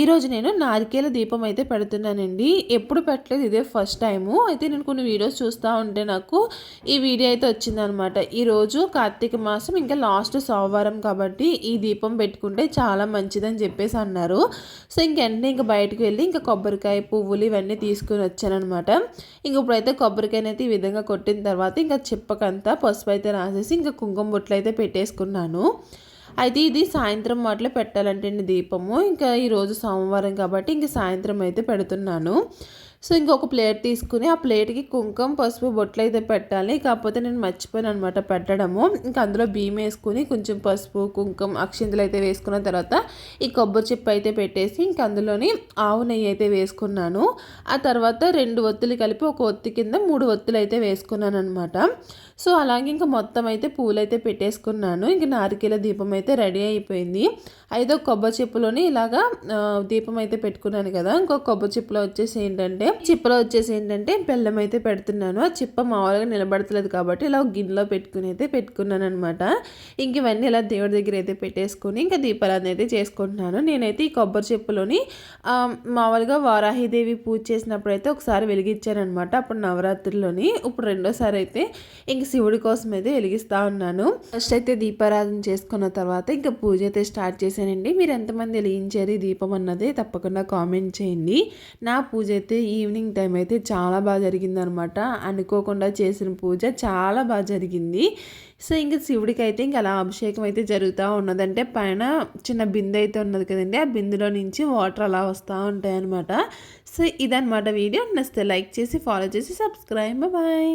ఈరోజు నేను నారికేల దీపం అయితే పెడుతున్నానండి. ఎప్పుడు పెట్టలేదు ఇదే ఫస్ట్ టైము. అయితే నేను కొన్ని వీడియోస్ చూస్తూ ఉంటే నాకు ఈ వీడియో అయితే వచ్చిందనమాట. ఈరోజు కార్తీక మాసం ఇంకా లాస్ట్ సోమవారం కాబట్టి ఈ దీపం పెట్టుకుంటే చాలా మంచిదని చెప్పేసి అన్నారు. సో ఇంకెంటనే ఇంకా బయటకు వెళ్ళి ఇంకా కొబ్బరికాయ పువ్వులు ఇవన్నీ తీసుకుని వచ్చానమాట ఇంక ఇప్పుడైతే కొబ్బరికాయనైతే ఈ విధంగా కొట్టిన తర్వాత ఇంకా చిప్పకంతా పసుపు అయితే రాసేసి ఇంకా కుంకుమ బొట్లు అయితే పెట్టేసుకున్నాను. అయితే ఇది సాయంత్రం వాటిలో పెట్టాలంటే దీపము. ఇంకా ఈరోజు సోమవారం కాబట్టి ఇంక సాయంత్రం అయితే పెడుతున్నాను. సో ఇంకొక ప్లేట్ తీసుకుని ఆ ప్లేట్కి కుంకుమ పసుపు బొట్లు అయితే పెట్టాలి. కాకపోతే నేను మర్చిపోయాను అనమాట పెట్టడము. ఇంకా అందులో బియ్యం వేసుకుని కొంచెం పసుపు కుంకుమ అక్షింతలు అయితే వేసుకున్న తర్వాత ఈ కొబ్బరి చిప్ప అయితే పెట్టేసి ఇంక అందులోని ఆవు నెయ్యి అయితే వేసుకున్నాను. ఆ తర్వాత రెండు ఒత్తులు కలిపి ఒక ఒత్తి కింద మూడు ఒత్తులు అయితే వేసుకున్నాను అనమాట సో అలాగే ఇంకా మొత్తం అయితే పూలు అయితే పెట్టేసుకున్నాను. ఇంక నారికేల దీపం అయితే రెడీ అయిపోయింది. అయితే కొబ్బరి చిప్పలోని ఇలాగా దీపం అయితే పెట్టుకున్నాను కదా. ఇంకొక కొబ్బరి చిప్పలో వచ్చేసి ఏంటంటే చిప్పలో వచ్చేసి ఏంటంటే బెల్లం అయితే పెడుతున్నాను. ఆ చిప్ప మామూలుగా నిలబడతలేదు కాబట్టి ఇలా గిన్నెలో పెట్టుకుని అయితే పెట్టుకున్నాను అనమాట ఇంక ఇవన్నీ ఇలా దేవుడి దగ్గర అయితే పెట్టేసుకొని ఇంకా దీపారాధన అయితే చేసుకుంటున్నాను. నేనైతే ఈ కొబ్బరి చెప్పులోని మామూలుగా వారాహిదేవి పూజ చేసినప్పుడు అయితే ఒకసారి వెలిగించానమాట అనమాట అప్పుడు నవరాత్రిలోని ఇప్పుడు రెండోసారి అయితే ఇంక శివుడి కోసం అయితే వెలిగిస్తూ ఉన్నాను. ఫస్ట్ అయితే దీపారాధన చేసుకున్న తర్వాత ఇంకా పూజ అయితే స్టార్ట్ చేశానండి. మీరు ఎంతమంది వెలిగించారు దీపం అన్నది తప్పకుండా కామెంట్ చేయండి. నా పూజ అయితే ఈవినింగ్ టైం అయితే చాలా బాగా జరిగిందనమాట. అనుకోకుండా చేసిన పూజ చాలా బాగా జరిగింది. సో ఇంకా శివుడికి అయితే ఇంకా అలా అభిషేకం అయితే జరుగుతూ ఉన్నదంటే పైన చిన్న బిందె అయితే ఉన్నది కదండి. ఆ బిందులో నుంచి వాటర్ అలా వస్తూ ఉంటాయి అనమాట సో ఇదనమాట వీడియో. నచ్చితే లైక్ చేసి ఫాలో చేసి సబ్స్క్రైబ్. బాయ్.